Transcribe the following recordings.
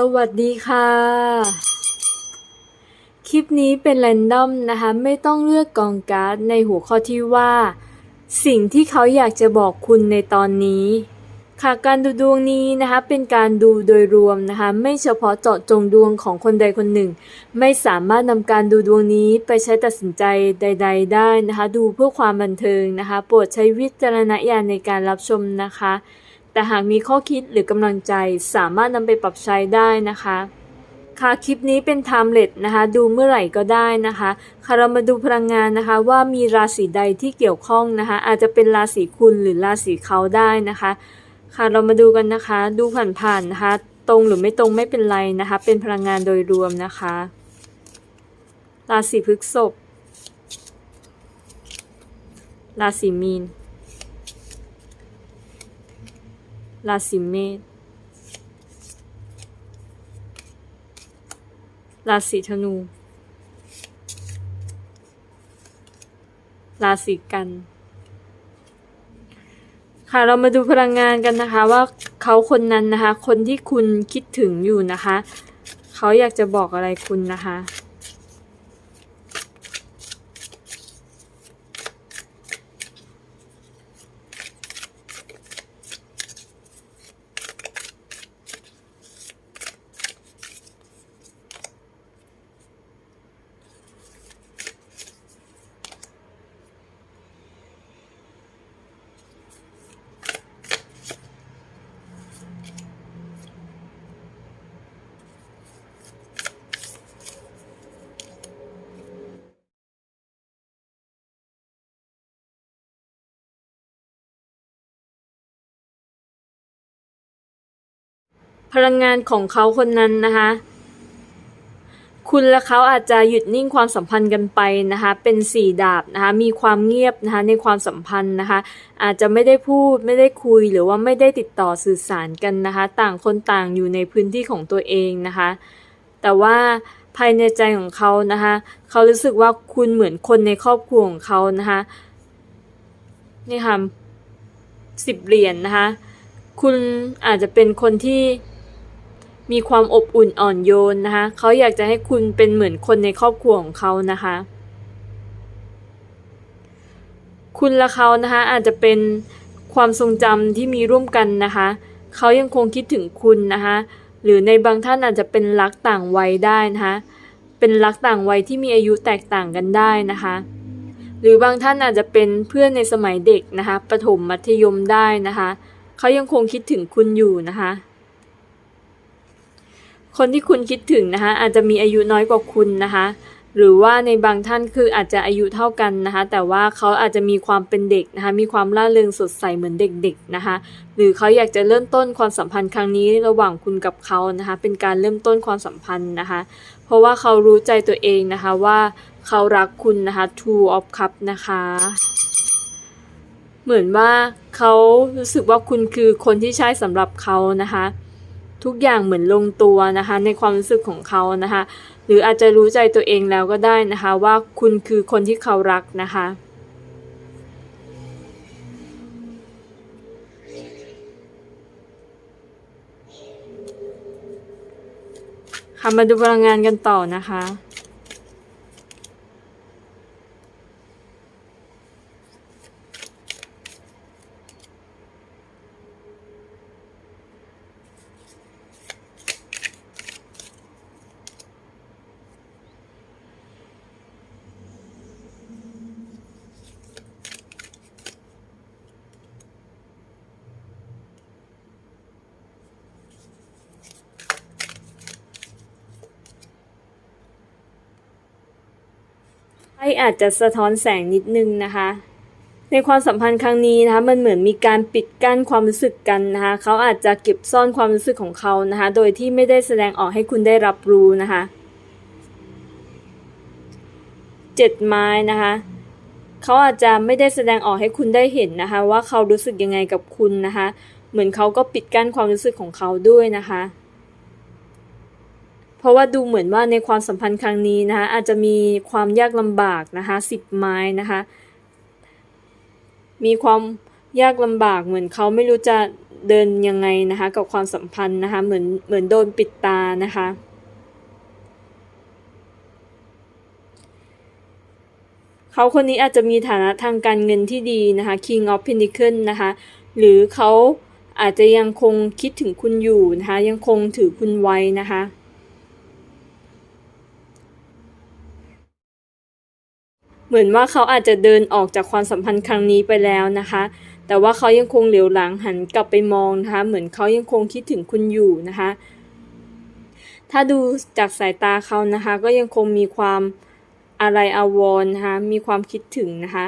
สวัสดีค่ะ คลิปนี้เป็นแรนดอมนะคะ ไม่ต้องเลือกกองการ์ดในหัวข้อที่ว่า สิ่งที่เขาอยากจะบอกคุณในตอนนี้ ค่ะการดูดวงนี้นะคะ เป็นการดูโดยรวมนะคะ ไม่เฉพาะเจาะจงดวงของคนใดคนหนึ่ง ไม่สามารถนำการดูดวงนี้ไปใช้ตัดสินใจใด ๆ ได้นะคะ ดูเพื่อความบันเทิงนะคะ โปรดใช้วิจารณญาณในการรับชมนะคะ แต่หากมีข้อคิดหรือกำลังใจสามารถนำไปปรับใช้ได้นะคะค่ะคลิปนี้เป็นไทม์เล s นะคะ ดูเมื่อไหร่ก็ได้นะคะค่ะเรามาดูพลังงานนะคะว่ามีราศีใดที่เกี่ยวข้องนะคะ อาจจะเป็นราศีคุณหรือราศีเขาได้นะคะ ค่ะเรามาดูกันนะคะ ดูผ่านๆนะคะ ตรงหรือไม่ตรงไม่เป็นไรนะคะ เป็นพลังงานโดยรวมนะคะ ราศีพฤษภราศีมีน ราศีเมษราศีธนู ราศีกัน ค่ะเรามาดูพลังงานกันนะคะ ว่าเขาคนนั้นนะคะ คนที่คุณคิดถึงอยู่นะคะ เขาอยากจะบอกอะไรคุณนะคะ พลังงานของเขาคนนั้นนะคะ คุณและเขาอาจจะหยุดนิ่งความสัมพันธ์กันไปนะคะ เป็นสี่ดาบนะคะ มีความเงียบนะคะในความสัมพันธ์นะคะ อาจจะไม่ได้พูดไม่ได้คุยหรือว่าไม่ได้ติดต่อสื่อสารกันนะคะ ต่างคนต่างอยู่ในพื้นที่ของตัวเองนะคะ แต่ว่าภายในใจของเขานะคะ เขารู้สึกว่าคุณเหมือนคนในครอบครัวของเขานะคะ นี่ค่ะสิบเหรียญนนะคะ คุณอาจจะเป็นคนที่ มีความอบอุ่นอ่อนโยนนะคะ เขาอยากจะให้คุณเป็นเหมือนคนในครอบครัวของเขานะคะ คุณและเขานะคะอาจจะเป็นความทรงจำที่มีร่วมกันนะคะ เขายังคงคิดถึงคุณนะคะ หรือในบางท่านอาจจะเป็นรักต่างวัยได้นะคะ เป็นรักต่างวัยที่มีอายุแตกต่างกันได้นะคะ หรือบางท่านอาจจะเป็นเพื่อนในสมัยเด็กนะคะ ประถมมัธยมได้นะคะ เขายังคงคิดถึงคุณอยู่นะคะ คนที่คุณคิดถึงนะคะอาจจะมีอายุน้อยกว่าคุณนะคะหรือว่าในบางท่านคืออาจจะอายุเท่ากันนะคะ แต่ว่าเขาอาจจะมีความเป็นเด็กนะคะ มีความร่าเริงสดใสเหมือนเด็กๆนะคะ หรือเขาอยากจะเริ่มต้นความสัมพันธ์ครั้งนี้ระหว่างคุณกับเขานะคะ เป็นการเริ่มต้นความสัมพันธ์นะคะ เพราะว่าเขารู้ใจตัวเองนะคะว่าเขารักคุณนะคะ Two of Cup นะคะ เหมือนว่าเขารู้สึกว่าคุณคือคนที่ใช่สำหรับเขานะคะ ทุกอย่างเหมือนลงตัวนะคะ ในความรู้สึกของเขานะคะ หรืออาจจะรู้ใจตัวเองแล้วก็ได้นะคะ ว่าคุณคือคนที่เขารักนะคะค่ะมาดูพลังงานกันต่อนะคะ อาจจะสะท้อนแสงนิดนึงนะคะ ในความสัมพันธ์ครั้งนี้นะคะ มันเหมือนมีการปิดกั้นความรู้สึกกันนะคะ เขาอาจจะเก็บซ่อนความรู้สึกของเขานะคะ โดยที่ไม่ได้แสดงออกให้คุณได้รับรู้นะคะเจ็ดไม้นะคะเขาอาจจะไม่ได้แสดงออกให้คุณได้เห็นนะคะ ว่าเขารู้สึกยังไงกับคุณนะคะ เหมือนเขาก็ปิดกั้นความรู้สึกของเขาด้วยนะคะ เพราะว่าดูเหมือนว่าในความสัมพันธ์ครั้งนี้นะคะอาจจะมีความยากลำบากนะคะสิบไม้นะคะมีความยากลำบากเหมือนเขาไม่รู้จะเดินยังไงนะคะกับความสัมพันธ์นะคะเหมือนเหมือนโดนปิดตานะคะเขาคนนี้อาจจะมีฐานะทางการเงินที่ดีนะคะ King of Pentacles นะคะหรือเขาอาจจะยังคงคิดถึงคุณอยู่นะคะยังคงถือคุณไว้นะคะ เหมือนว่าเขาอาจจะเดินออกจากความสัมพันธ์ครั้งนี้ไปแล้วนะคะ แต่ว่าเขายังคงเหลียวหลังหันกลับไปมองนะคะ เหมือนเขายังคงคิดถึงคุณอยู่นะคะ ถ้าดูจากสายตาเขานะคะ ก็ยังคงมีความอะไรอาวรณ์นะคะ มีความคิดถึงนะคะ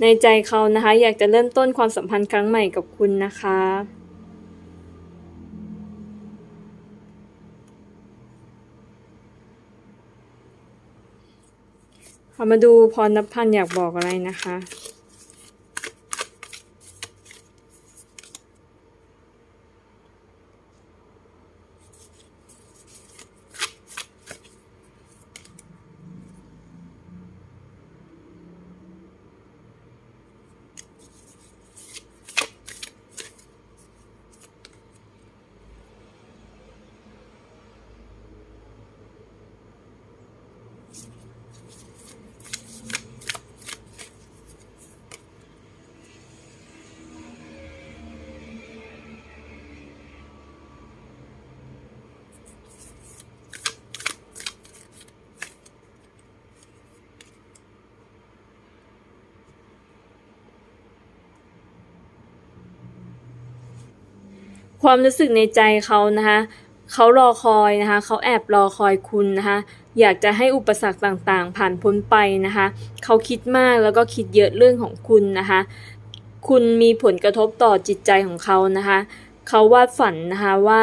ในใจเขานะคะ อยากจะเริ่มต้นความสัมพันธ์ครั้งใหม่กับคุณนะคะ เอามาดูพรนับพันอยากบอกอะไรนะคะ ความรู้สึกในใจเขานะคะเขารอคอยนะคะเขาแอบรอคอยคุณนะคะอยากจะให้อุปสรรคต่างๆ ผ่านพ้นไปนะคะเขาคิดมากแล้วก็คิดเยอะเรื่องของคุณนะคะคุณมีผลกระทบต่อจิตใจของเขานะคะเขาวาดฝันนะคะว่า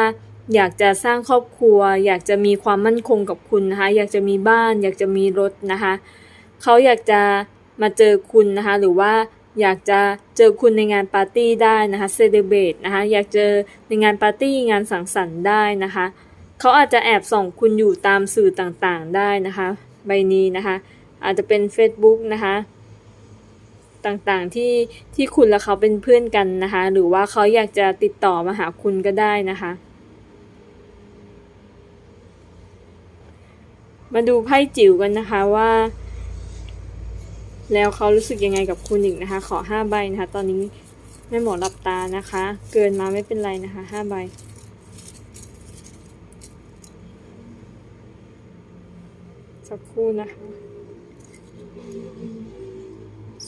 อยากจะสร้างครอบครัว อยากจะมีความมั่นคงกับคุณนะคะอยากจะมีบ้าน อยากจะมีรถนะคะเขาอยากจะมาเจอคุณนะคะหรือว่า อยากจะเจอคุณในงานปาร์ตี้ได้นะคะเซเลเบตนะคะอยากเจอในงานปาร์ตี้งานสังสรรค์ได้นะคะเขาอาจจะแอบส่องคุณอยู่ตามสื่อต่างๆได้นะคะใบนี้นะคะอาจจะเป็น Facebook นะคะต่างๆที่ที่คุณและเขาเป็นเพื่อนกันนะคะหรือว่าเขาอยากจะติดต่อมาหาคุณก็ได้นะคะมาดูไพ่จิ๋วกันนะคะว่า แล้วเขารู้สึกยังไงกับคุณอีกนะคะ ขอห้าใบนะคะ ตอนนี้แม่หมอหลับตานะคะ เกินมาไม่เป็นไรนะคะห้าใบสักครู่นะคะ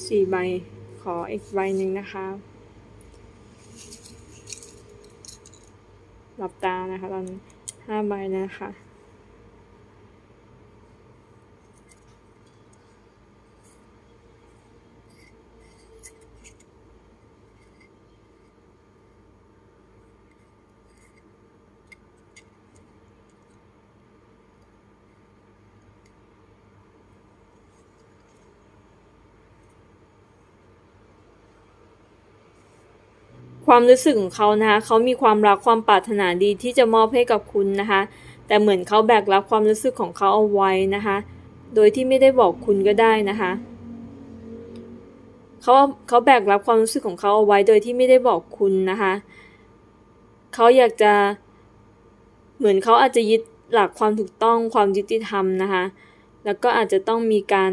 สี่ใบขออีกใบหนึ่งนะคะ หลับตานะคะตอนห้าใบนะคะ ความรู้สึกของเขานะคะเขามีความรักความปรารถนาดีที่จะมอบให้กับคุณนะคะ แต่เหมือนเขาแบกรับความรู้สึกของเขาเอาไว้นะคะ โดยที่ไม่ได้บอกคุณก็ได้นะคะเขาเขาแบกรับความรู้สึกของเขาเอาไว้โดยที่ไม่ได้บอกคุณนะคะเขาอยากจะเหมือนเขาอาจจะยึดหลักความถูกต้องความยุติธรรมนะคะแล้วก็อาจจะต้องมีการ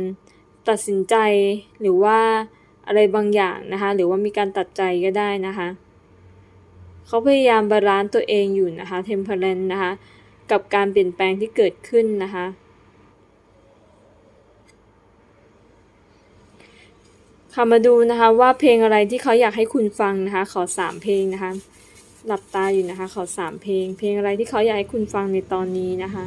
ตัดสินใจหรือว่าอะไรบางอย่างนะคะ หรือว่ามีการตัดใจก็ได้นะคะ เขาพยายามบาลานซ์ตัวเองอยู่นะคะเทมเพลนนะคะ กับการเปลี่ยนแปลงที่เกิดขึ้นนะคะ ค่ะมาดูนะคะว่าเพลงอะไรที่เขาอยากให้คุณฟังนะคะ ขอสามเพลงนะคะ หลับตาอยู่นะคะ ขอสามเพลง เพลงอะไรที่เขาอยากให้คุณฟังในตอนนี้นะคะ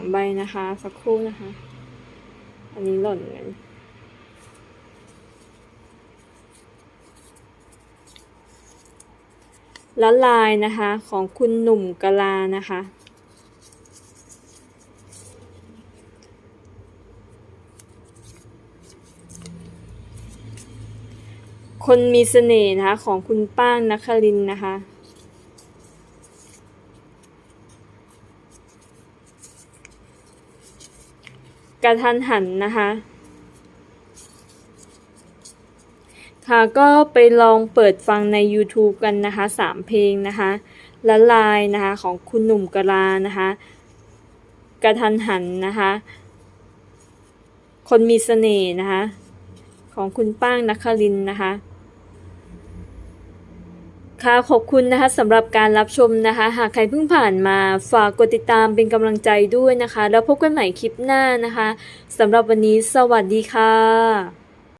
ามใบนะคะ สักครู่นะคะ อันนี้หล่นเงินละลายนะคะของคุณหนุ่มกะลานะคะ คนมีเสน่ห์นะคะของคุณป้างนัครินนะคะ กระทันหันนะคะค่ะก็ไปลองเปิดฟังใน YouTube กันนะคะสามเพลงนะคะละลายนะคะของคุณหนุ่มกะลานะคะกระทันหันนะคะคนมีเสน่ห์นะคะของคุณป้างนครินนะคะ ค่ะขอบคุณนะคะสำหรับการรับชมนะคะ หากใครเพิ่งผ่านมาฝากกดติดตามเป็นกำลังใจด้วยนะคะ แล้วพบกันใหม่คลิปหน้านะคะสำหรับวันนี้สวัสดีค่ะ